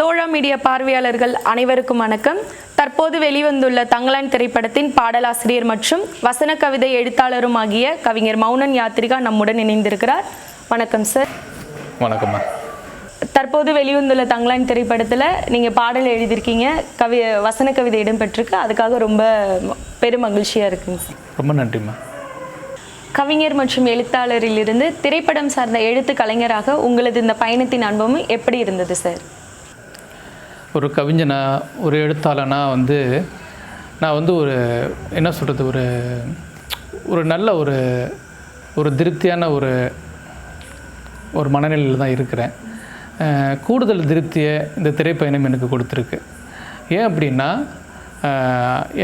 தோழா media பார்வையாளர்கள் அனைவருக்கும் வணக்கம். தற்போது வெளிவந்துள்ள தங்கலான் திரைப்படத்தின் பாடலாசிரியர் மற்றும் வசன கவிதை எழுத்தாளரும் ஆகிய கவிஞர் மௌனன் யாத்திரிகா நம்முடன் இணைந்திருக்கிறார். வணக்கம் சார் வணக்கம்மா. தற்போது வெளிவந்துள்ள தங்கலான் திரைப்படத்தில் நீங்கள் பாடல் எழுதியிருக்கீங்க கவி வசன கவிதை இடம்பெற்றிருக்கு. அதுக்காக ரொம்ப ம- பெரும் மகிழ்ச்சியாக இருக்குங்க சார் ரொம்ப நன்றிம்மா. கவிஞர் மற்றும் எழுத்தாளரிலிருந்து திரைப்படம் சார்ந்த எழுத்து கலைஞராக உங்களது இந்த பயணத்தின் அனுபவம் எப்படி இருந்தது சார் ஒரு கவிஞனா ஒரு எழுத்தாளனா வந்து நான் வந்து ஒரு என்ன சொல்கிறது ஒரு ஒரு நல்ல ஒரு ஒரு திருப்தியான ஒரு ஒரு மனநிலையில் தான் இருக்கிறேன். கூடுதல் திருப்தியை இந்த திரைப்பயணம் எனக்கு கொடுத்துருக்கு. ஏன் அப்படின்னா எனக்கான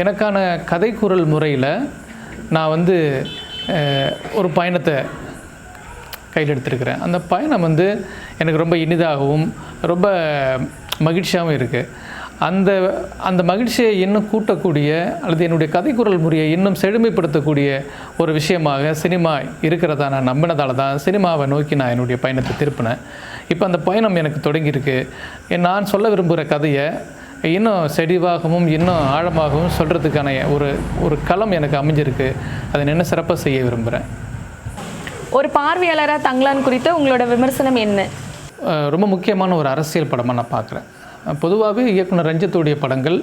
எனக்கான கதைக்குரல் முறையில் நான் வந்து ஒரு பயணத்தை கையில் எடுத்திருக்கிறேன். அந்த பயணம் வந்து எனக்கு ரொம்ப இனிதாகவும் ரொம்ப மகிழ்ச்சியாகவும் இருக்குது அந்த அந்த மகிழ்ச்சியை இன்னும் கூட்டக்கூடிய அல்லது என்னுடைய கதைக்குரல் முறையை இன்னும் செழுமைப்படுத்தக்கூடிய ஒரு விஷயமாக சினிமா இருக்கிறதா நான் நம்பினதால தான் சினிமாவை நோக்கி நான் என்னுடைய பயணத்தை திருப்பினேன். இப்போ அந்த பயணம் எனக்கு தொடங்கியிருக்கு. நான் சொல்ல விரும்புகிற கதையை இன்னும் செடிவாகவும் இன்னும் ஆழமாகவும் சொல்கிறதுக்கான ஒரு ஒரு களம் எனக்கு அமைஞ்சிருக்கு. அதை என்ன சிறப்பாக செய்ய விரும்புகிறேன். ஒரு பார்வையாளராக தங்கலான் குறித்து உங்களோட விமர்சனம் என்ன? ரொம்ப முக்கியமான ஒரு அரசியல் படமாக நான் பார்க்குறேன். பொதுவாகவே இயக்குனர் ரஞ்சித்துடைய படங்கள்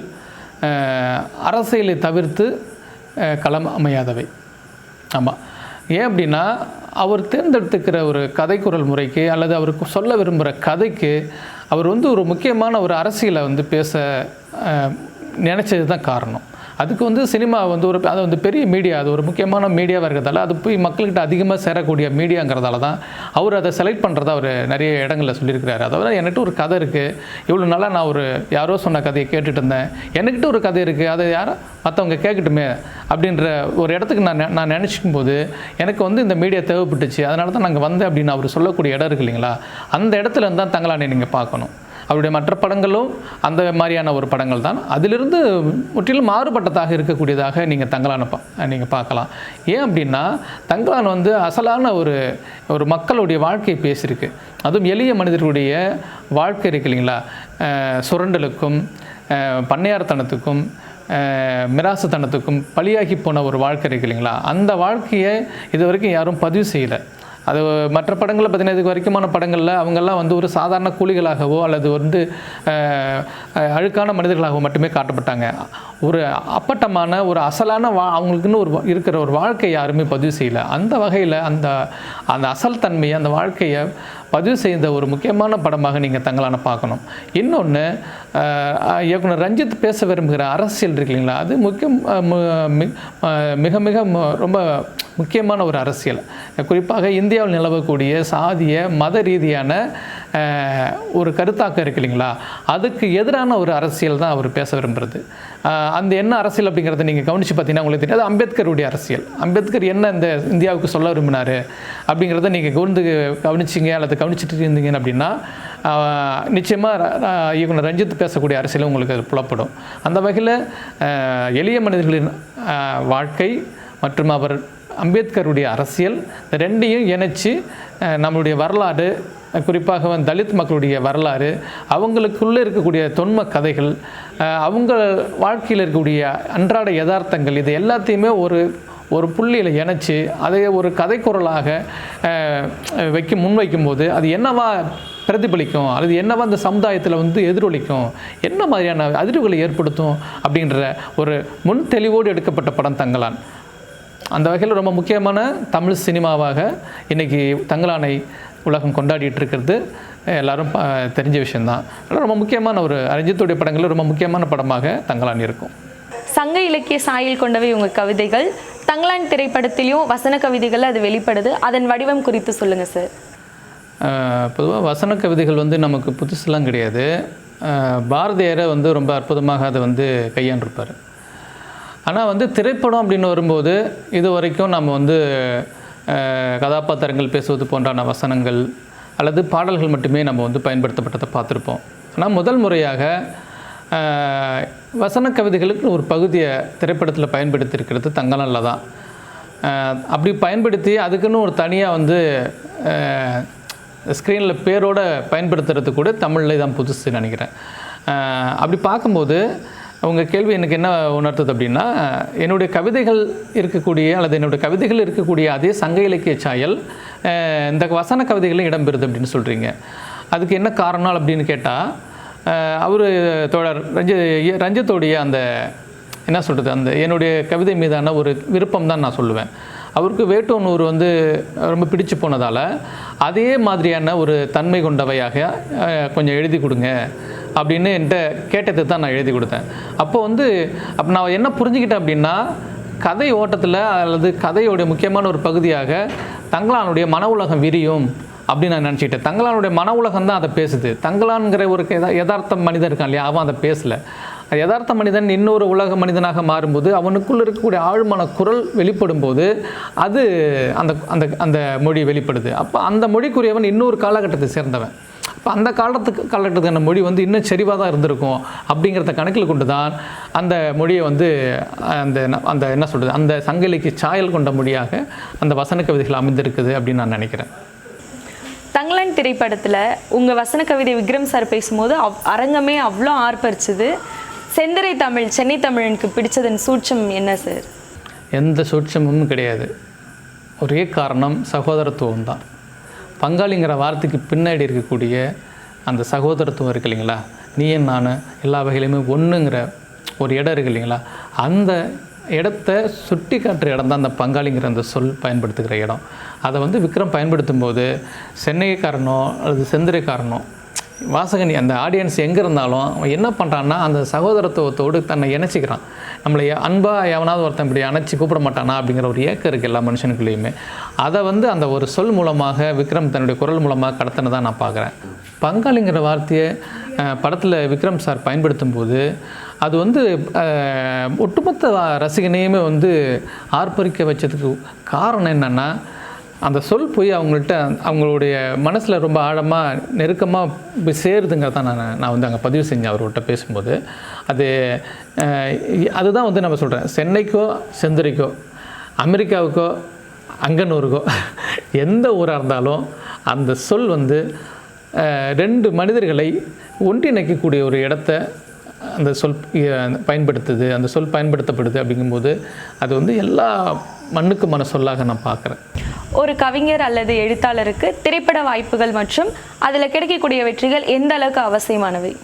அரசியலை தவிர்த்து களம் அமையாதவை. ஆமாம் ஏன் அப்படின்னா அவர் தேர்ந்தெடுத்துக்கிற ஒரு கதைக்குரல் முறைக்கு அல்லது அவருக்கு சொல்ல விரும்புகிற கதைக்கு அவர் வந்து ஒரு முக்கியமான ஒரு அரசியலை வந்து பேச நினச்சது தான் காரணம். அதுக்கு வந்து சினிமா வந்து ஒரு அது வந்து பெரிய மீடியா அது ஒரு முக்கியமான மீடியாவாக இருக்கிறதால அது போய் மக்கள்கிட்ட அதிகமாக சேரக்கூடிய மீடியாங்கிறதால தான் அவர் அதை செலக்ட் பண்ணுறதா அவர் நிறைய இடங்களில் சொல்லியிருக்கிறாரு. அதாவது என்கிட்ட ஒரு கதை இருக்குது இவ்வளோ நாளாக நான் ஒரு யாரோ சொன்ன கதையை கேட்டுட்டு இருந்தேன். என்கிட்ட ஒரு கதை இருக்குது அதை யாரும் மற்றவங்க கேட்கட்டுமே அப்படின்ற ஒரு இடத்துக்கு நான் நெ- நான் நினச்சிக்கும் போது எனக்கு வந்து இந்த மீடியா தேவைப்பட்டுச்சு. அதனால தான் நாங்கள் வந்தேன் அப்படின்னு அவர் சொல்லக்கூடிய இடம் இருக்கு இல்லைங்களா? அந்த இடத்துல இருந்தால் தான் தங்களானே நீங்கள் பார்க்கணும். அவருடைய மற்ற படங்களும் அந்த மாதிரியான ஒரு படங்கள் தான். அதிலிருந்து முற்றிலும் மாறுபட்டதாக இருக்கக்கூடியதாக நீங்கள் தங்கலான பா நீங்கள் பார்க்கலாம். ஏன் அப்படின்னா தங்கலான் வந்து அசலான ஒரு ஒரு மக்களுடைய வாழ்க்கையை பேசியிருக்கு. அதுவும் எளிய மனிதர்களுடைய வாழ்க்கை இருக்கு இல்லைங்களா? சுரண்டலுக்கும் பண்ணையார்த்தனத்துக்கும் மிராசுத்தனத்துக்கும் பலியாகி போன ஒரு வாழ்க்கை இருக்கு இல்லைங்களா? அந்த வாழ்க்கையை இது வரைக்கும் யாரும் பதிவு செய்யலை. அது மற்ற படங்களில் பார்த்தீங்கன்னா இது வரைக்குமான படங்களில் அவங்கெல்லாம் வந்து ஒரு சாதாரண கூலிகளாகவோ அல்லது வந்து அழுக்கான மனிதர்களாகவோ மட்டுமே காட்டப்பட்டாங்க. ஒரு அப்பட்டமான ஒரு அசலான வா அவங்களுக்குன்னு ஒரு இருக்கிற ஒரு வாழ்க்கை யாருமே பதிவு செய்யலை. அந்த வகையில் அந்த அந்த அசல் தன்மையை அந்த வாழ்க்கையை பதிவு செய்த ஒரு முக்கியமான படமாக நீங்கள் தங்களான பார்க்கணும். இன்னொன்று இயக்குனர் ரஞ்சித் பேச விரும்புகிற அரசியல் இருக்கு இல்லைங்களா? அது முக்கியம் மிக மிக ரொம்ப முக்கியமான ஒரு அரசியல். குறிப்பாக இந்தியாவில் நிலவக்கூடிய சாதிய மத ரீதியான ஒரு கருத்தாக்கம் இருக்கு இல்லைங்களா? அதுக்கு எதிரான ஒரு அரசியல் தான் அவர் பேச விரும்புகிறது அந்த என்ன அரசியல் அப்படிங்கிறத நீங்கள் கவனித்து பார்த்தீங்கன்னா உங்களுக்கு தெரியாது. அம்பேத்கருடைய அரசியல். அம்பேத்கர் என்ன இந்த இந்தியாவுக்கு சொல்ல விரும்பினார் அப்படிங்கிறத நீங்கள் கவர்ந்து கவனிச்சிங்க அல்லது கவனிச்சிட்டு இருந்தீங்க அப்படின்னா நிச்சயமாக இயக்குனர் ரஞ்சித் பேசக்கூடிய அரசியலும் உங்களுக்கு அது புலப்படும். அந்த வகையில் எளிய மனிதர்களின் வாழ்க்கை மற்றும் அவர் அம்பேத்கருடைய அரசியல் ரெண்டையும் இணைச்சி நம்மளுடைய வரலாறு குறிப்பாக வந்து தலித் மக்களுடைய வரலாறு அவங்களுக்குள்ளே இருக்கக்கூடிய தொன்ம கதைகள் அவங்க வாழ்க்கையில் இருக்கக்கூடிய அன்றாட யதார்த்தங்கள் இது எல்லாத்தையுமே ஒரு ஒரு புள்ளியில் இணைச்சி அதை ஒரு கதைக்குரலாக அஹ், வைக்க முன்வைக்கும்போது அது என்னவா பிரதிபலிக்கும் அல்லது என்னவா அந்த சமுதாயத்தில் வந்து எதிரொலிக்கும் என்ன மாதிரியான அதிர்வுகளை ஏற்படுத்தும் அப்படின்ற ஒரு முன் தெளிவோடு எடுக்கப்பட்ட படம் தங்கலான் அந்த வகையில் ரொம்ப முக்கியமான தமிழ் சினிமாவாக இன்னைக்கு தங்கலானை உலகம் கொண்டாடிட்டு இருக்கிறது. எல்லாரும் தெரிஞ்ச விஷயம்தான். அதனால ரொம்ப முக்கியமான ஒரு ரஞ்சித்துடைய படங்களில் ரொம்ப முக்கியமான படமாக தங்கலான் இருக்கும். சங்க இலக்கிய சாயல் கொண்டவை உங்க கவிதைகள். தங்கலான் திரைப்படத்திலையும் வசன கவிதைகள் அது வெளிப்படுது. அதன் வடிவம் குறித்து சொல்லுங்க சார் பொதுவாக வசன கவிதைகள் வந்து நமக்கு புதுசுலாம் கிடையாது. பாரதியாரை வந்து ரொம்ப அற்புதமாக அதை வந்து கையாண்டிருப்பார். ஆனால் வந்து திரைப்படம் அப்படின்னு வரும்போது இது வரைக்கும் நம்ம வந்து கதாபாத்திரங்கள் பேசுவது போன்றான வசனங்கள் அல்லது பாடல்கள் மட்டுமே நம்ம வந்து பயன்படுத்தப்பட்டதை பார்த்துருப்போம். ஆனால் முதல் முறையாக வசன கவிதைகளுக்கு ஒரு பகுதியை திரைப்படத்தில் பயன்படுத்தியிருக்கிறது தங்கநல்ல தான். அப்படி பயன்படுத்தி அதுக்குன்னு ஒரு தனியாக வந்து ஸ்க்ரீனில் பேரோடு பயன்படுத்துறது கூட தமிழில் தான் புதுசு நினைக்கிறேன். அப்படி பார்க்கும்போது உங்கள் கேள்வி எனக்கு என்ன உணர்த்துது அப்படின்னா என்னுடைய கவிதைகள் இருக்கக்கூடிய அல்லது என்னுடைய கவிதைகள் இருக்கக்கூடிய அதே சங்க இலக்கிய சாயல் இந்த வசன கவிதைகளும் இடம்பெறுது அப்படின்னு சொல்கிறீங்க அதுக்கு என்ன காரணம் அப்படின்னு கேட்டால் அவர் தோழர் ரஞ்ச ரஞ்சத்தோடைய அந்த என்ன சொல்கிறது அந்த என்னுடைய கவிதை மீதான ஒரு விருப்பம் தான் நான் சொல்லுவேன். அவருக்கு வேட்டோனூர் வந்து ரொம்ப பிடிச்சு போனதால் அதே மாதிரியான ஒரு தன்மை கொண்டவையாக கொஞ்சம் எழுதி கொடுங்க. அப்படின்னு என்கிட்ட கேட்டதை தான் நான் எழுதி கொடுத்தேன். அப்போ வந்து அப்போ நான் என்ன புரிஞ்சுக்கிட்டேன் அப்படின்னா கதை ஓட்டத்தில் அல்லது கதையோடைய முக்கியமான ஒரு பகுதியாக தங்களானுடைய மன உலகம் விரியும் அப்படின்னு நான் நினச்சிக்கிட்டேன். தங்களானுடைய மன உலகம் தான் அதை பேசுது. தங்களான்கிற ஒரு யதா யதார்த்த மனிதன் இருக்கான் இல்லையா? அவன் அதை பேசலை. யதார்த்த மனிதன் இன்னொரு உலக மனிதனாக மாறும்போது அவனுக்குள் இருக்கக்கூடிய ஆழ்மன குரல் வெளிப்படும் போது அது அந்த அந்த அந்த மொழி வெளிப்படுது. அப்போ அந்த மொழிக்குரியவன் இன்னொரு காலகட்டத்தை சேர்ந்தவன். அப்போ அந்த காலத்துக்கு காலகட்டத்துக்கான மொழி வந்து இன்னும் செறிவாக தான் இருந்திருக்கும் அப்படிங்கிறத கணக்கில் கொண்டு தான் அந்த மொழியை வந்து அந்த அந்த என்ன சொல்கிறது அந்த சங்க இலக்கிய சாயல் கொண்ட மொழியாக அந்த வசன கவிதைகள் அமைந்திருக்குது அப்படின்னு நான் நினைக்கிறேன். தங்கலான் திரைப்படத்தில் உங்கள் வசன கவிதை விக்ரம் சார் பேசும்போது அவ் அரங்கமே அவ்வளோ ஆர்ப்பரிச்சுது. செந்தரை தமிழ் சென்னை தமிழனுக்கு பிடிச்சதன் சூட்சம் என்ன சார்? எந்த சூட்சமும் கிடையாது. ஒரே காரணம் சகோதரத்துவம் தான் பங்காளிங்கிற வார்த்தைக்கு பின்னாடி இருக்கக்கூடிய அந்த சகோதரத்துவம் இருக்கு இல்லைங்களா? நீ நான் எல்லா வகையிலையுமே ஒன்றுங்கிற ஒரு இடம் இருக்கு இல்லைங்களா? அந்த இடத்த சுட்டி காட்டுற இடம் தான் அந்த பங்காளிங்கிற அந்த சொல் பயன்படுத்துகிற இடம். அதை வந்து விக்ரம் பயன்படுத்தும் போது சென்னைக்காரனோ அல்லது செந்திரைக்காரனோ வாசகன் அந்த ஆடியன்ஸ் எங்கே இருந்தாலும் அவன் என்ன பண்ணுறான்னா அந்த சகோதரத்துவத்தோடு தன்னை இணைச்சிக்கிறான். நம்மளை அன்பாக எவனாவது ஒருத்தன் இப்படி அணைச்சி கூப்பிட மாட்டானா அப்படிங்கிற ஒரு ஏக்கம் இருக்குது எல்லா மனுஷனுக்குள்ளேயுமே. அதை வந்து அந்த ஒரு சொல் மூலமாக விக்ரம் தன்னுடைய குரல் மூலமாக கடத்தினதான் நான் பார்க்குறேன். பங்காளிங்கிற வார்த்தையை படத்தில் விக்ரம் சார் பயன்படுத்தும் போது அது வந்து ஒட்டுமொத்த ரசிகனையுமே வந்து ஆர்ப்பரிக்க வச்சதுக்கு காரணம் என்னென்னா அந்த சொல் போய் அவங்கள்ட்ட அவங்களுடைய மனசில் ரொம்ப ஆழமாக நெருக்கமாக போய் சேருதுங்கிறத நான் நான் வந்து அங்கே பதிவு செஞ்சேன் அவர்கிட்ட பேசும்போது. அது அதுதான் வந்து நம்ம சொல்கிறேன் சென்னைக்கோ செந்துரைக்கோ அமெரிக்காவுக்கோ அங்கனூருக்கோ எந்த ஊராக இருந்தாலும் அந்த சொல் வந்து ரெண்டு மனிதர்களை ஒன்றிணைக்கக்கூடிய ஒரு இடத்த அந்த சொல் பயன்படுத்துது அந்த சொல் பயன்படுத்தப்படுது அப்படிங்கும்போது அது வந்து எல்லா மண்ணுக்குமான சொல்லாக நான் பார்க்குறேன். ஒரு கவிஞர் அல்லது எழுத்தாளருக்கு திரைப்பட வாய்ப்புகள் மற்றும் அதில் கிடைக்கக்கூடிய வெற்றிகள் எந்த அளவுக்கு அவசியமானவை?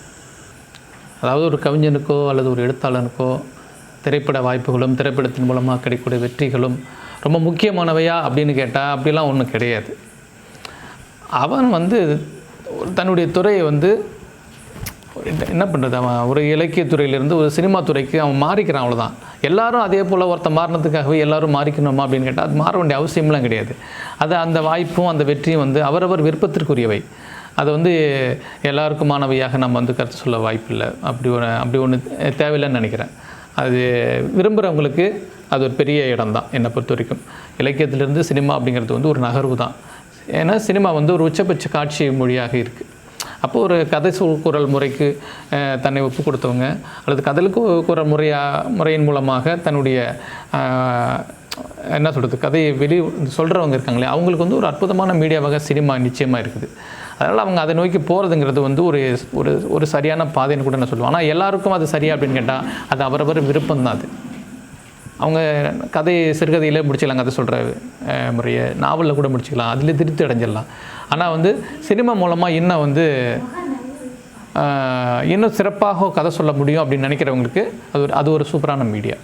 அதாவது ஒரு கவிஞனுக்கோ அல்லது ஒரு எழுத்தாளனுக்கோ திரைப்பட வாய்ப்புகளும் திரைப்படத்தின் மூலமாக கிடைக்கக்கூடிய வெற்றிகளும் ரொம்ப முக்கியமானவையா அப்படின்னு கேட்டால் அப்படிலாம் ஒன்றும் கிடையாது. அவன் வந்து தன்னுடைய துறையை வந்து என்ன- பண்ணுறது அவன் ஒரு இலக்கியத்துறையிலேருந்து ஒரு சினிமா துறைக்கு அவன் மாறிக்கிறான் அவ்வளோதான் எல்லாரும் அதே போல் ஒருத்தன் மாறினதுக்காகவே எல்லாரும் மாறிக்கணுமா அப்படின்னு கேட்டால் அது மாற வேண்டிய அவசியம்லாம் கிடையாது. அது அந்த வாய்ப்பும் அந்த வெற்றியும் வந்து அவரவர் விருப்பத்திற்குரியவை. அதை வந்து எல்லாருக்குமானவையாக நம்ம வந்து கருத்து சொல்ல வாய்ப்பில்லை. அப்படி ஒன்று அப்படி ஒன்று தேவையில்லைன்னு நினைக்கிறேன். அது விரும்புகிறவங்களுக்கு அது ஒரு பெரிய இடம் தான் என்னை பொறுத்த வரைக்கும். இலக்கியத்திலிருந்து சினிமா அப்படிங்கிறது வந்து ஒரு நகர்வு தான் ஏன்னா சினிமா வந்து ஒரு உச்சபட்ச காட்சி மொழியாக இருக்குது அப்போ ஒரு கதை சொல் குரல் முறைக்கு தன்னை ஒப்பு கொடுத்தவங்க அல்லது கதலுக்கு குரல் முறையாக முறையின் மூலமாக தன்னுடைய என்ன சொல்கிறது கதையை வெளி சொல்கிறவங்க இருக்காங்களே அவங்களுக்கு வந்து ஒரு அற்புதமான மீடியாவாக சினிமா நிச்சயமாக இருக்குது. அதனால் அவங்க அதை நோக்கி போகிறதுங்கிறது வந்து ஒரு ஒரு ஒரு சரியான பாதைன்னு கூட நான் சொல்லுவேன். ஆனால் எல்லாருக்கும் அது சரியா அப்படின்னு கேட்டால் அது அவரவர் விருப்பம் தான் அது. அவங்க கதை சிறுகதையில் முடிச்சிடலாம் கதை சொல்கிற முறையை. நாவலில் கூட முடிச்சிக்கலாம் அதில் திருப்தி அடைஞ்சிடலாம். ஆனால் வந்து சினிமா மூலமாக இன்னும் வந்து இன்னும் சிறப்பாக கதை சொல்ல முடியும் அப்படின்னு நினைக்கிறவங்களுக்கு அது ஒரு அது ஒரு சூப்பரான மீடியா.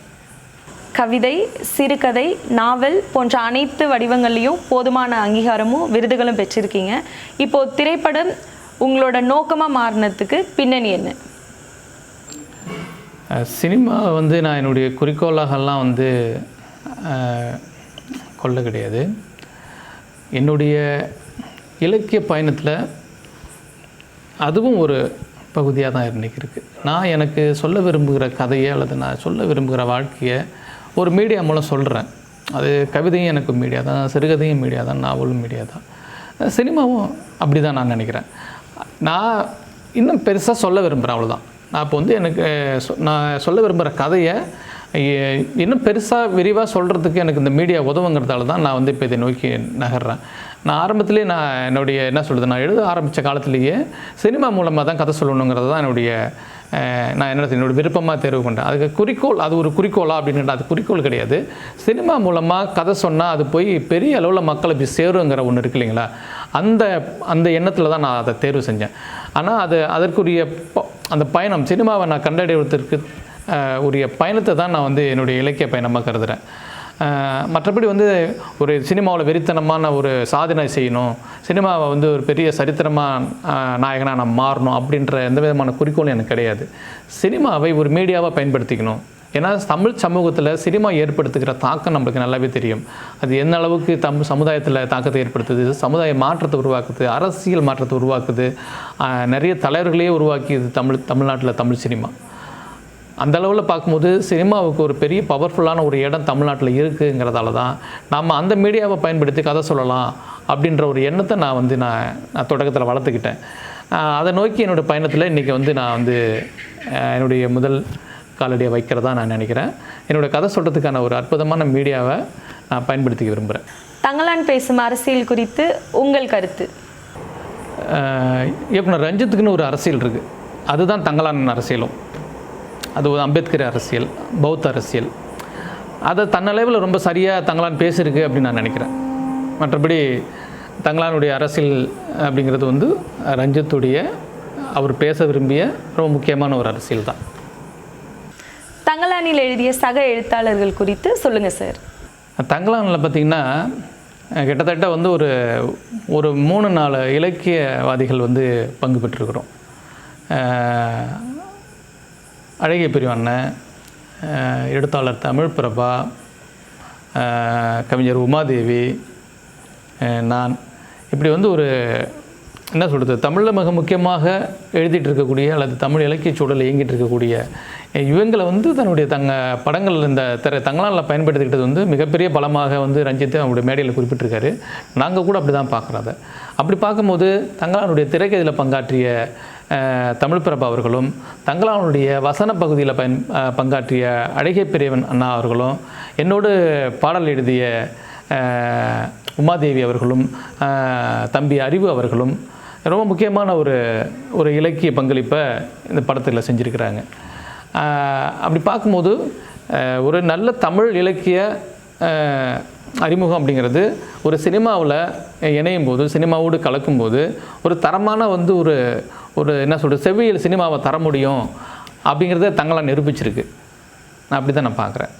கவிதை சிறுகதை நாவல் போன்ற அனைத்து வடிவங்கள்லையும் போதுமான அங்கீகாரமும் விருதுகளும் பெற்றிருக்கீங்க. இப்போது திரைப்படம் உங்களோட நோக்கமாக மாறினதுக்கு பின்னணி என்ன? சினிமா வந்து நான் என்னுடைய குறிக்கோளாகலாம் வந்து கொள்ள கிடையாது. என்னுடைய இலக்கிய பயணத்தில் அதுவும் ஒரு பகுதியாக தான் இன்றைக்கி இருக்குது நான் எனக்கு சொல்ல விரும்புகிற கதையை அல்லது நான் சொல்ல விரும்புகிற வாழ்க்கையை ஒரு மீடியா மூலம் சொல்கிறேன் அது கவிதையும் எனக்கு மீடியா தான் சிறுகதையும் மீடியா தான் நாவலும் மீடியா தான். சினிமாவும் அப்படி தான் நான் நினைக்கிறேன். நான் இன்னும் பெருசாக சொல்ல விரும்புகிறேன் அவ்வளோதான் நான் இப்போ வந்து எனக்கு சொ- நான் சொல்ல விரும்புகிற கதையை இன்னும் பெருசாக விரிவாக சொல்கிறதுக்கு எனக்கு இந்த மீடியா உதவுங்கிறதால தான் நான் வந்து இப்போ இதை நோக்கி நகர்றேன். நான் ஆரம்பத்திலே நான் என்னுடைய என்ன சொல்கிறது நான் எழுத ஆரம்பித்த காலத்திலேயே சினிமா மூலமாக தான் கதை சொல்லணுங்கிறது தான் என்னுடைய நான் என்ன என்னோட விருப்பமாக தேர்வு பண்ணுறேன் அதுக்கு குறிக்கோள் அது ஒரு குறிக்கோளா அப்படின்னு அது குறிக்கோள் கிடையாது. சினிமா மூலமாக கதை சொன்னால் அது போய் பெரிய அளவில் மக்களை போய் சேருங்கிற ஒன்று இருக்கு இல்லைங்களா? அந்த அந்த எண்ணத்தில் தான் நான் அதை தேர்வு செஞ்சேன். ஆனால் அது அதற்குரிய அந்த பயணம் சினிமாவை நான் கண்டடைவதற்கு உரிய பயணத்தை தான் நான் வந்து என்னுடைய இலக்கிய பயணமாக கருதுகிறேன் மற்றபடி வந்து ஒரு சினிமாவில் வெறித்தனமான ஒரு சாதனை செய்யணும் சினிமாவை வந்து ஒரு பெரிய சரித்திரமாக நாயகனாக நான் மாறணும் அப்படின்ற எந்த விதமான குறிக்கோளும் எனக்கு கிடையாது. சினிமாவை ஒரு மீடியாவாக பயன்படுத்திக்கணும். ஏன்னா தமிழ் சமூகத்தில் சினிமா ஏற்படுத்துகிற தாக்கம் நம்மளுக்கு நல்லாவே தெரியும். அது எந்த அளவுக்கு தம் சமுதாயத்தில் தாக்கத்தை ஏற்படுத்துது? சமுதாய மாற்றத்தை உருவாக்குது அரசியல் மாற்றத்தை உருவாக்குது நிறைய தலைவர்களையே உருவாக்கியது தமிழ் தமிழ்நாட்டில் தமிழ் சினிமா. அந்த அளவில் பார்க்கும்போது சினிமாவுக்கு ஒரு பெரிய பவர்ஃபுல்லான ஒரு இடம் தமிழ்நாட்டில் இருக்குங்கிறதால தான் நம்ம அந்த மீடியாவை பயன்படுத்தி கதை சொல்லலாம் அப்படின்ற ஒரு எண்ணத்தை நான் வந்து நான் நான் தொடக்கத்தில் வளர்த்துக்கிட்டேன். அதை நோக்கி என்னோடய பயணத்தில் இன்றைக்கி வந்து நான் வந்து என்னுடைய முதல் காலடியை வைக்கிறதா நான் நினைக்கிறேன். என்னோடய கதை சொல்கிறதுக்கான ஒரு அற்புதமான மீடியாவை நான் பயன்படுத்திக்க விரும்புகிறேன் தங்கலான் பேசும் அரசியல் குறித்து உங்கள் கருத்து? இயக்குனர் ரஞ்சித்துக்குன்னு ஒரு அரசியல் இருக்குது அதுதான் தங்கலான் அரசியலும். அது ஒரு அம்பேத்கர் அரசியல் பௌத்த அரசியல். அதை தன்னளவில் ரொம்ப சரியாக தங்கலான் பேசியிருக்கு அப்படின்னு நான் நினைக்கிறேன். மற்றபடி தங்கலானுடைய அரசியல் அப்படிங்கிறது வந்து ரஞ்சித்துடைய அவர் பேச விரும்பிய ரொம்ப முக்கியமான ஒரு அரசியல் தான். தங்கலானில் எழுதிய சக எழுத்தாளர்கள் குறித்து சொல்லுங்கள் சார் தங்கலானில் பார்த்திங்கன்னா கிட்டத்தட்ட வந்து ஒரு ஒரு மூணு நாலு இலக்கியவாதிகள் வந்து பங்கு பெற்றிருக்கிறோம். அழகிய பிரிவண்ணன் எழுத்தாளர் தமிழ் பிரபா கவிஞர் உமாதேவி நான். இப்படி வந்து ஒரு என்ன சொல்கிறது தமிழில் மிக முக்கியமாக எழுதிட்டு இருக்கக்கூடிய அல்லது தமிழ் இலக்கிய சூழலில் இயங்கிட்டு இருக்கக்கூடிய இவங்களை வந்து தன்னுடைய தங்க படங்கள் இந்த திரை தங்களால் பயன்படுத்திக்கிட்டது வந்து மிகப்பெரிய பலமாக வந்து ரஞ்சித் அவருடைய மேடையில் குறிப்பிட்டிருக்காரு. நாங்கள் கூட அப்படி தான் பார்க்குறோம் அதை. அப்படி பார்க்கும்போது தங்களானுடைய திரைக்கதையில் பங்காற்றிய தமிழ் பிரபா அவர்களும் தங்களானுடைய வசன பகுதியில் பயன் பங்காற்றிய அழகிய பெரியவன் அண்ணா அவர்களும் என்னோடு பாடல் எழுதிய உமாதேவி அவர்களும் தம்பி அறிவு அவர்களும் ரொம்ப முக்கியமான ஒரு ஒரு இலக்கிய பங்களிப்பை இந்த படத்தில் செஞ்சுருக்கிறாங்க. அப்படி பார்க்கும்போது ஒரு நல்ல தமிழ் இலக்கிய அறிமுகம் அப்படிங்கிறது ஒரு சினிமாவில் இணையும் போது சினிமாவோடு கலக்கும்போது ஒரு தரமான வந்து ஒரு ஒரு என்ன சொல்கிறது செவ்வியல் சினிமாவை தர முடியும் அப்படிங்கிறத தங்களாக நிரூபிச்சிருக்கு. நான் அப்படி தான் நான் பார்க்குறேன்.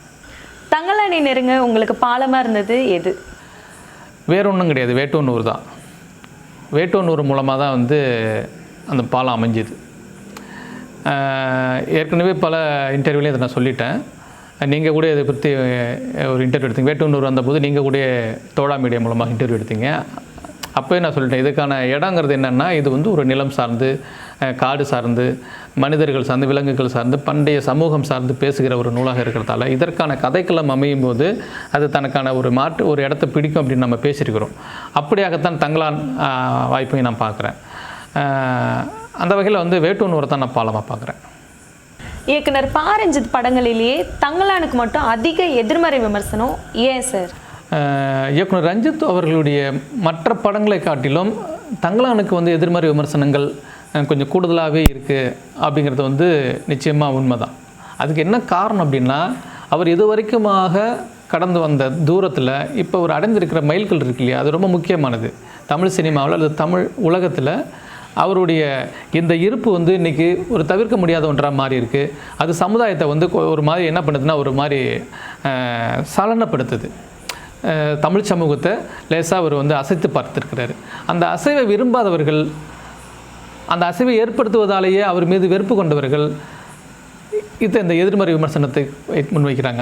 தங்கலானி நெருங்க உங்களுக்கு பாலமா இருந்தது எது? வேற ஒன்றும் கிடையாது வேட்டூர் தான். வேட்டோனூர் மூலமாக தான் வந்து அந்த பாலம் அமைஞ்சுது. ஏற்கனவே பல இன்டர்வியூலையும் இதை நான் சொல்லிட்டேன். நீங்கள் கூட இதை பற்றி ஒரு இன்டர்வியூ எடுத்தீங்க. வேட்டூர் வந்தபோது நீங்கள் கூட தோழா மீடியா மூலமாக இன்டர்வியூ எடுத்தீங்க. அப்போயே நான் சொல்லிட்டேன் இதுக்கான இடங்கிறது என்னென்னா இது வந்து ஒரு நிலம் சார்ந்து காடு சார்ந்து மனிதர்கள் சார்ந்து விலங்குகள் சார்ந்து பண்டைய சமூகம் சார்ந்து பேசுகிற ஒரு நூலாக இருக்கிறதால இதற்கான கதைக்களம் அமையும் போது அது தனக்கான ஒரு மாற்று ஒரு இடத்த பிடிக்கும் அப்படின்னு நம்ம பேசியிருக்கிறோம். அப்படியாகத்தான் தங்களான் வாய்ப்பையும் நான் பார்க்குறேன். அந்த வகையில் வந்து வேட்டூர் தான் நான் பாலமாக பார்க்குறேன். இயக்குனர் பாரஞ்சித் படங்களிலேயே தங்கலானுக்கு மட்டும் அதிக எதிர்மறை விமர்சனம் ஏன் சார்? இயக்குனர் ரஞ்சித் அவர்களுடைய மற்ற படங்களை காட்டிலும் தங்கலானுக்கு வந்து எதிர்மறை விமர்சனங்கள் கொஞ்சம் கூடுதலாகவே இருக்குது அப்படிங்கிறது வந்து நிச்சயமாக உண்மை தான் அதுக்கு என்ன காரணம் அப்படின்னா அவர் இது வரைக்குமாக கடந்து வந்த தூரத்தில் இப்போ அவர் அடைந்திருக்கிற மைல்கள் இருக்கு இல்லையா? அது ரொம்ப முக்கியமானது. தமிழ் சினிமாவில் அல்லது தமிழ் உலகத்தில் அவருடைய இந்த இருப்பு வந்து இன்றைக்கி ஒரு தவிர்க்க முடியாத ஒன்றாக மாறி இருக்குது அது சமுதாயத்தை வந்து ஒரு மாதிரி என்ன பண்ணுதுன்னா ஒரு மாதிரி சலனப்படுத்துது. தமிழ் சமூகத்தை லேசாக அவர் வந்து அசைத்து பார்த்துருக்கிறாரு. அந்த அசைவை விரும்பாதவர்கள் அந்த அசைவை ஏற்படுத்துவதாலேயே அவர் மீது வெறுப்பு கொண்டவர்கள் இது இந்த எதிர்மறை விமர்சனத்தை முன்வைக்கிறாங்க.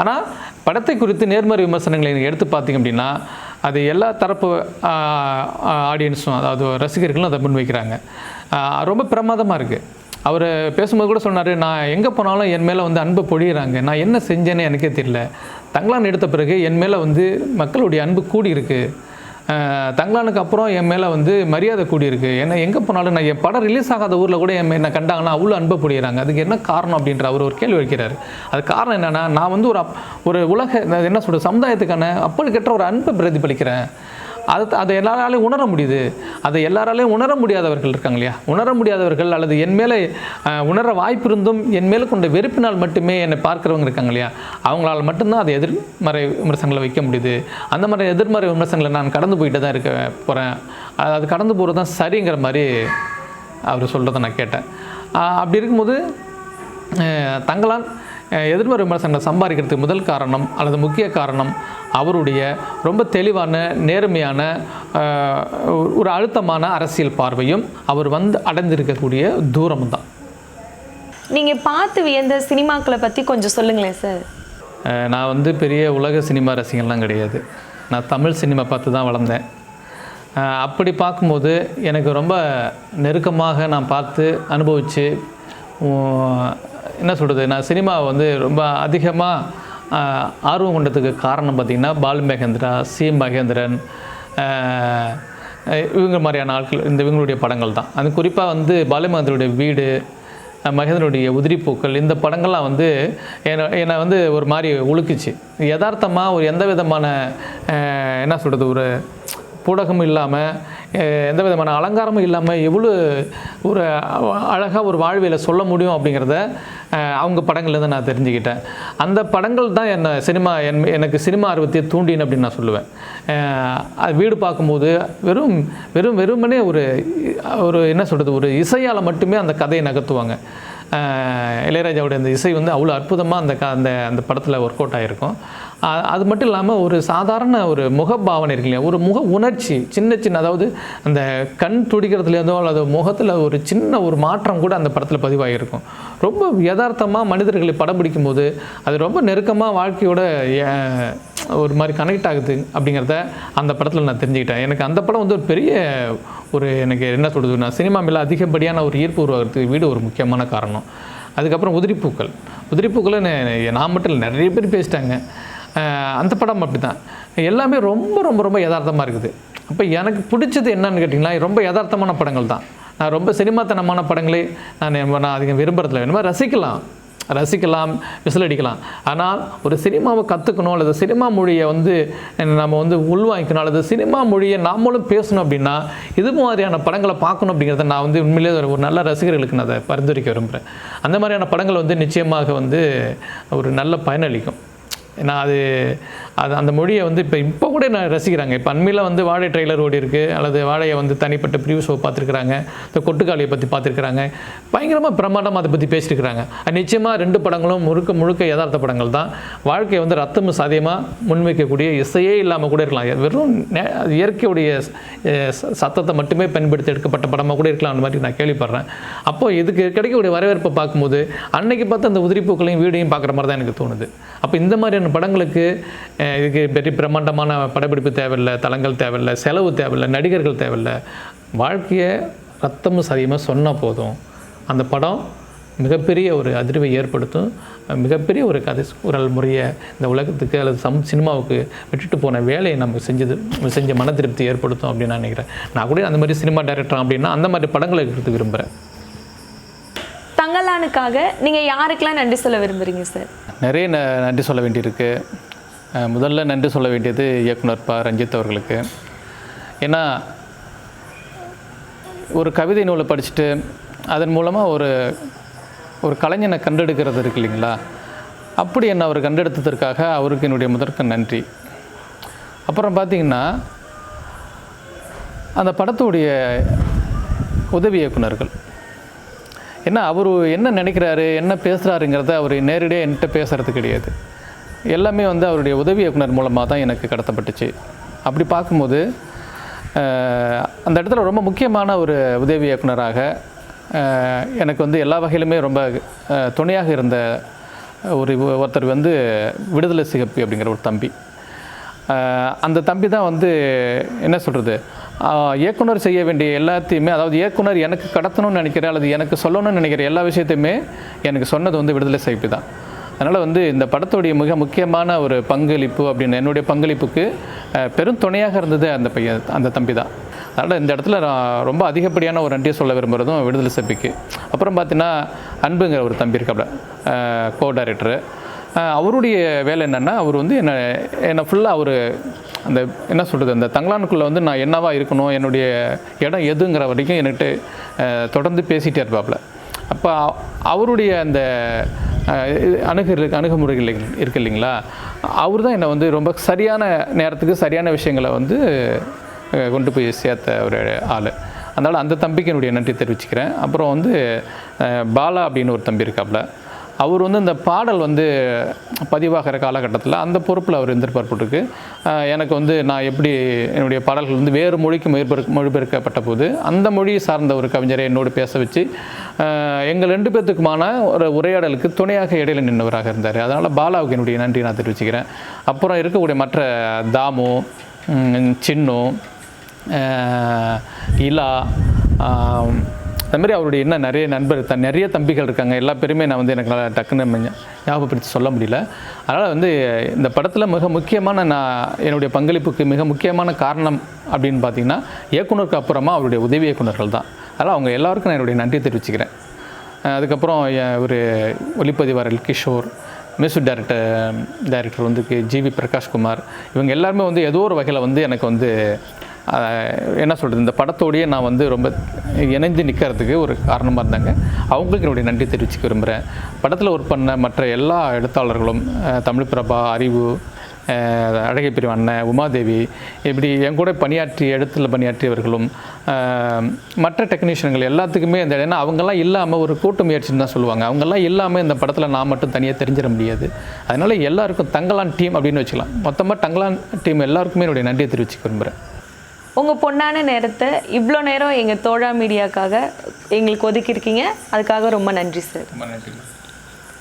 ஆனால் படத்தை குறித்து நேர்மறை விமர்சனங்களை எடுத்து பார்த்தீங்க அப்படின்னா அது எல்லா தரப்பு ஆடியன்ஸும் அதாவது ரசிகர்களும் அதை முன்வைக்கிறாங்க. ரொம்ப பிரமாதமாக இருக்குது அவர் பேசும்போது கூட சொன்னார் நான் எங்கே போனாலும் என் மேலே வந்து அன்பை பொழியிறாங்க. நான் என்ன செஞ்சேன்னு எனக்கே தெரியல. தங்களான் எடுத்த பிறகு என் மேலே வந்து மக்களுடைய அன்பு கூடி இருக்குது தங்கலானுக்கு அப்புறம் என் மேலே வந்து மரியாதை கூடியிருக்கு. ஏன்னா எங்கே போனாலும் நான் என் படம் ரிலீஸ் ஆகாத ஊரில் கூட என் என்னை கண்டாங்கன்னா அவ்வளோ அன்பு புரியுறாங்க. அதுக்கு என்ன காரணம் அப்படின்ற அவர் ஒரு கேள்வி வைக்கிறார். அது காரணம் என்னென்னா நான் வந்து ஒரு அப் ஒரு உலக என்ன சொல்கிறது சமுதாயத்துக்கான அப்படி கெட்ட ஒரு அன்பை பிரதிபலிக்கிறேன். அது அதை எல்லாராலையும் உணர முடியுது. அதை எல்லாராலையும் உணர முடியாதவர்கள் இருக்காங்க இல்லையா உணர முடியாதவர்கள் அல்லது என் மேலே உணர வாய்ப்பு இருந்தும் என் மேலே கொண்ட வெறுப்பினால் மட்டுமே என்னை பார்க்குறவங்க இருக்காங்க இல்லையா அவங்களால் மட்டும்தான் அதை எதிர்மறை விமர்சனங்களை வைக்க முடியுது. அந்த மாதிரி எதிர்மறை விமர்சனங்களை நான் கடந்து போயிட்டு தான் இருக்க போகிறேன் அது கடந்து போகிறது தான் சரிங்கிற மாதிரி அவர் சொல்கிறத நான் கேட்டேன். அப்படி இருக்கும்போது தங்களால் எதிர்மறை விமர்சனங்களை சம்பாதிக்கிறதுக்கு முதல் காரணம் அல்லது முக்கிய காரணம் அவருடைய ரொம்ப தெளிவான நேர்மையான ஒரு அழுத்தமான அரசியல் பார்வையும் அவர் வந்து அடைந்திருக்கக்கூடிய தூரமும் தான். நீங்க பார்த்து வியந்த சினிமாக்களை பத்தி கொஞ்சம் சொல்லுங்களேன் சார். நான் வந்து பெரிய உலக சினிமா ரசிகன்லாம் கிடையாது. நான் தமிழ் சினிமா பார்த்து தான் வளர்ந்தேன். அப்படி பார்க்கும்போது எனக்கு ரொம்ப நெருக்கமாக நான் பார்த்து அனுபவித்து என்ன சொல்கிறது நான் சினிமாவை வந்து ரொம்ப அதிகமாக ஆர்வம் கொண்டதுக்கு காரணம் பார்த்திங்கன்னா பால் மகேந்திரா சி மகேந்திரன் இவங்க மாதிரியான ஆட்கள் இந்த இவங்களுடைய படங்கள் தான். அது குறிப்பாக வந்து பாலுமகேந்திரனுடைய வீடு மகேந்திரனுடைய உதிரிப்பூக்கள் இந்த படங்கள்லாம் வந்து என்னை என்னை வந்து ஒரு மாதிரி உழுக்குச்சு யதார்த்தமாக ஒரு எந்த விதமான என்ன சொல்கிறது ஒரு ஊடகமும் இல்லாமல் எந்த விதமான அலங்காரமும் இல்லாமல் எவ்வளோ ஒரு அழகாக ஒரு வாழ்வியில் சொல்ல முடியும் அப்படிங்கிறத அவங்க படங்கள்லேருந்து நான் தெரிஞ்சுக்கிட்டேன். அந்த படங்கள் தான் என்னை சினிமா என் எனக்கு சினிமா ஆர்வத்தை தூண்டின்னு அப்படின்னு நான் சொல்லுவேன். அது வீடு பார்க்கும்போது வெறும் வெறும் வெறுமனே ஒரு ஒரு என்ன சொல்கிறது ஒரு இசையால் மட்டுமே அந்த கதையை நகர்த்துவாங்க. இளையராஜாவுடைய அந்த இசை வந்து அவ்வளோ அற்புதமாக அந்த க அந்த அந்த படத்தில் ஒர்க் அவுட் ஆகிருக்கும் அது மட்டும் இல்லாமல் ஒரு சாதாரண ஒரு முகபாவனை இருக்கு இல்லையா? ஒரு முக உணர்ச்சி சின்ன சின்ன அதாவது அந்த கண் துடிக்கிறதுலேருந்தோ அல்லது முகத்தில் ஒரு சின்ன ஒரு மாற்றம் கூட அந்த படத்தில் பதிவாகிருக்கும் ரொம்ப யதார்த்தமாக மனிதர்களை படம் பிடிக்கும்போது அது ரொம்ப நெருக்கமாக வாழ்க்கையோட ஒரு மாதிரி கனெக்ட் ஆகுது அப்படிங்கிறத அந்த படத்தில் நான் தெரிஞ்சுக்கிட்டேன். எனக்கு அந்த படம் வந்து ஒரு பெரிய ஒரு எனக்கு என்ன சொல்கிறதுனா சினிமா மேலே அதிகப்படியான ஒரு ஈர்ப்பு உருவாகிறதுக்கு வீடு ஒரு முக்கியமான காரணம். அதுக்கப்புறம் உதிரிப்பூக்கள் உதிரிப்பூக்களை நான் மட்டும் இல்லை நிறைய பேர் பேசிட்டாங்க. அந்த படம் அப்படி தான் எல்லாமே ரொம்ப ரொம்ப ரொம்ப யதார்த்தமாக இருக்குது. அப்போ எனக்கு பிடிச்சது என்னன்னு கேட்டிங்கன்னா ரொம்ப யதார்த்தமான படங்கள் தான். நான் ரொம்ப சினிமாத்தனமான படங்களே நான் நான் அதிகம் விரும்புறதில்ல. வேணுமா ரசிக்கலாம். ரசிக்கலாம் விசில் அடிக்கலாம் ஆனால் ஒரு சினிமாவை கற்றுக்கணும் அல்லது சினிமா மொழியை வந்து நம்ம வந்து உள்வாங்கிக்கணும் அல்லது சினிமா மொழியை நாமளும் பேசணும் அப்படின்னா இது மாதிரியான படங்களை பார்க்கணும் அப்படிங்கிறத நான் வந்து உண்மையிலே ஒரு ஒரு நல்ல ரசிகர்களுக்கு நான் அதை பரிந்துரைக்க விரும்புகிறேன் அந்த மாதிரியான படங்கள் வந்து நிச்சயமாக வந்து ஒரு நல்ல பயனளிக்கும். ஏன்னா அது அது அந்த மொழியை வந்து இப்போ இப்போ கூட நான் ரசிக்கிறாங்க? இப்போ அண்மையில் வந்து வாழை ட்ரெய்லர் ஓடி இருக்கு. அல்லது வாழையை வந்து தனிப்பட்ட ப்ரிவியூ ஷோ பார்த்துருக்குறாங்க. இந்த கொட்டுக்காளியை பற்றி பார்த்துருக்குறாங்க. பயங்கரமாக பிரமாண்டமாக அதை பற்றி பேசியிருக்கிறாங்க. நிச்சயமாக ரெண்டு படங்களும் முழுக்க முழுக்க யதார்த்த படங்கள் தான். வாழ்க்கையை வந்து ரத்தமும் சாதியமாக முன்வைக்கக்கூடிய இசையே இல்லாமல் கூட இருக்கலாம். வெறும் இயற்கையுடைய ச- சத்தத்தை மட்டுமே பயன்படுத்தி எடுக்கப்பட்ட படமாக கூட இருக்கலாம் அந்த மாதிரி நான் கேள்விப்படுறேன். அப்போ இதுக்கு கிடைக்கக்கூடிய வரவேற்பை பார்க்கும்போது அன்னைக்கு பார்த்து அந்த உதிரிப்பூக்களையும் வீடையும் பார்க்குற மாதிரி தான் எனக்கு தோணுது. அப்போ இந்த மாதிரியான படங்களுக்கு இதுக்கு பெரிய பிரம்மாண்டமான படப்பிடிப்பு தேவையில்லை தளங்கள் தேவையில்லை செலவு தேவையில்லை நடிகர்கள் தேவையில்லை. வாழ்க்கையை ரத்தமும் சதியமாக சொன்னால் போதும். அந்த படம் மிகப்பெரிய ஒரு அதிர்வை ஏற்படுத்தும். மிகப்பெரிய ஒரு கதை குரல் முறையை இந்த உலகத்துக்கு அல்லது சம் சினிமாவுக்கு விட்டுட்டு போன வேலையை நம்ம செஞ்சது செஞ்ச மன திருப்தி ஏற்படுத்தும் அப்படின்னு நான் நினைக்கிறேன். நான் கூட அந்த மாதிரி சினிமா டைரக்டர் அப்படின்னா அந்த மாதிரி படங்களை எடுத்து விரும்புகிறேன் தங்கலானுக்காக நீங்க யாருக்கெல்லாம் நன்றி சொல்ல விரும்புறீங்க சார்? நிறைய ந நன்றி சொல்ல வேண்டியிருக்கு. முதல்ல நன்றி சொல்ல வேண்டியது இயக்குனர் ப. ரஞ்சித் அவர்களுக்கு. ஏன்னா ஒரு கவிதை நூலை படிச்சுட்டு அதன் மூலமாக ஒரு ஒரு கலைஞனை கண்டெடுக்கிறது இருக்கு இல்லைங்களா? அப்படி என்னை அவர் கண்டெடுத்ததற்காக அவருக்கு என்னுடைய முதற்க நன்றி. அப்புறம் பார்த்திங்கன்னா அந்த படத்துடைய உதவி இயக்குனர்கள். ஏன்னா அவர் என்ன நினைக்கிறாரு என்ன பேசுகிறாருங்கிறத அவர் நேரடியாக என்கிட்ட பேசுகிறது கிடையாது. எல்லாமே வந்து அவருடைய உதவி இயக்குனர் மூலமாக தான் எனக்கு கடத்தப்பட்டுச்சு. அப்படி பார்க்கும்போது அந்த இடத்துல ரொம்ப முக்கியமான ஒரு உதவி இயக்குனராக எனக்கு வந்து எல்லா வகையிலுமே ரொம்ப துணையாக இருந்த ஒரு ஒருத்தர் வந்து விடுதலை சிகப்பி அப்படிங்கிற ஒரு தம்பி. அந்த தம்பி தான் வந்து என்ன சொல்கிறது இயக்குனர் செய்ய வேண்டிய எல்லாத்தையுமே அதாவது இயக்குனர் எனக்கு கடத்தணும்னு நினைக்கிற அல்லது எனக்கு சொல்லணும்னு நினைக்கிற எல்லா விஷயத்தையுமே எனக்கு சொன்னது வந்து விடுதலை சிகப்பி தான். அதனால் வந்து இந்த படத்துடைய மிக முக்கியமான ஒரு பங்களிப்பு அப்படின்னு என்னுடைய பங்களிப்புக்கு பெரும் துணையாக இருந்தது அந்த பையன் அந்த தம்பி தான். அதனால் இந்த இடத்துல நான் ரொம்ப அதிகப்படியான ஒரு நன்றியை சொல்ல விரும்புகிறதும் விடுதலை சபிக்கு அப்புறம் பார்த்தீங்கன்னா அன்புங்கிற ஒரு தம்பி இருக்காப்புல கோ டைரக்டரு அவருடைய வேலை என்னென்னா அவர் வந்து என்னை என்னை ஃபுல்லாக அவர் அந்த என்ன சொல்கிறது அந்த தங்களானுக்குள்ளே வந்து நான் என்னவாக இருக்கணும் என்னுடைய இடம் எதுங்கிற வரைக்கும் என்கிட்ட தொடர்ந்து பேசிகிட்டே இருப்பாப்புல அப்போ அவருடைய அந்த அஹ், அணுகு அணுகுமுறைகள் இருக்கு இல்லைங்களா? அவர் தான் என்னை வந்து ரொம்ப சரியான நேரத்துக்கு சரியான விஷயங்களை வந்து கொண்டு போய் சேர்த்த ஒரு ஆள். அதனால் அந்த தம்பிக்கு என்னுடைய நன்றி தெரிவிச்சுக்கிறேன். அப்புறம் வந்து பாலா அப்படின்னு ஒரு தம்பி இருக்காப்புல அவர் வந்து இந்த பாடல் வந்து பதிவாகிற காலகட்டத்தில் அந்த பொறுப்பில் அவர் எந்திருப்பார் போட்டுருக்கு எனக்கு வந்து நான் எப்படி என்னுடைய பாடல்கள் வந்து வேறு மொழிக்கு மொழிபெயர்க்க மொழிபெயர்க்கப்பட்ட போது அந்த மொழியை சார்ந்த ஒரு கவிஞரை என்னோடு பேச வச்சு எங்கள் ரெண்டு பேர்த்துக்குமான ஒரு உரையாடலுக்கு துணையாக இடையில நின்றவராக இருந்தார். அதனால் பாலாவுக்கு என்னுடைய நன்றி நான் தெரிவிச்சுக்கிறேன். அப்புறம் இருக்கக்கூடிய மற்ற தாமு சின்னு இலா ஆம், மாதிரி அவருடைய இன்னும் நிறைய நண்பர் தன் நிறைய தம்பிகள் இருக்காங்க. எல்லா பேருமே நான் வந்து எனக்கு நல்லா டக்குன்னு ஞாபகப்படுத்தி சொல்ல முடியல. அதனால் வந்து இந்த படத்தில் மிக முக்கியமான நான் என்னுடைய பங்களிப்புக்கு மிக முக்கியமான காரணம் அப்படின்னு பார்த்தீங்கன்னா இயக்குனருக்கு அப்புறமா அவருடைய உதவி இயக்குனர்கள் தான். அதனால் அவங்க எல்லாருக்கும் நான் என்னுடைய நன்றி தெரிவிச்சுக்கிறேன். அதுக்கப்புறம் ஒரு ஒளிப்பதிவாளர் கிஷோர் மியூசிக் டைரக்டர் டைரக்டர் வந்து ஜிவி பிரகாஷ்குமார் இவங்க எல்லாருமே வந்து ஏதோ ஒரு வகையில் வந்து எனக்கு வந்து என்ன சொல்கிறது இந்த படத்தோடையே நான் வந்து ரொம்ப இணைந்து நிற்கிறதுக்கு ஒரு காரணமாக இருந்தாங்க. அவங்களுக்கு என்னுடைய நன்றி தெரிவிச்சுக்க விரும்புகிறேன் படத்தில் ஒர்க் பண்ண மற்ற எல்லா எழுத்தாளர்களும் தமிழ் பிரபா அறிவு அழகை பிரிவு அண்ணன் உமாதேவி இப்படி என் கூட பணியாற்றி இடத்துல பணியாற்றியவர்களும் மற்ற டெக்னீஷியன்கள் எல்லாத்துக்குமே இந்த ஏன்னா அவங்கெல்லாம் இல்லாமல் ஒரு கூட்டு முயற்சின்னு தான் சொல்லுவாங்க. அவங்கெல்லாம் இல்லாமல் இந்த படத்தில் நான் மட்டும் தனியாக தெரிஞ்சிட முடியாது. அதனால் எல்லாருக்கும் தங்கலான் டீம் அப்படின்னு வச்சுக்கலாம். மொத்தமாக தங்கலான் டீம் எல்லாருக்குமே என்னுடைய நன்றியை தெரிவிச்சுக்க விரும்புகிறேன் உங்கள் பொண்ணான நேரத்தை இவ்வளோ நேரம் எங்கள் தோழா மீடியாக்காக எங்களுக்கு ஒதுக்கியிருக்கீங்க. அதுக்காக ரொம்ப நன்றி சார். ரொம்ப நன்றி.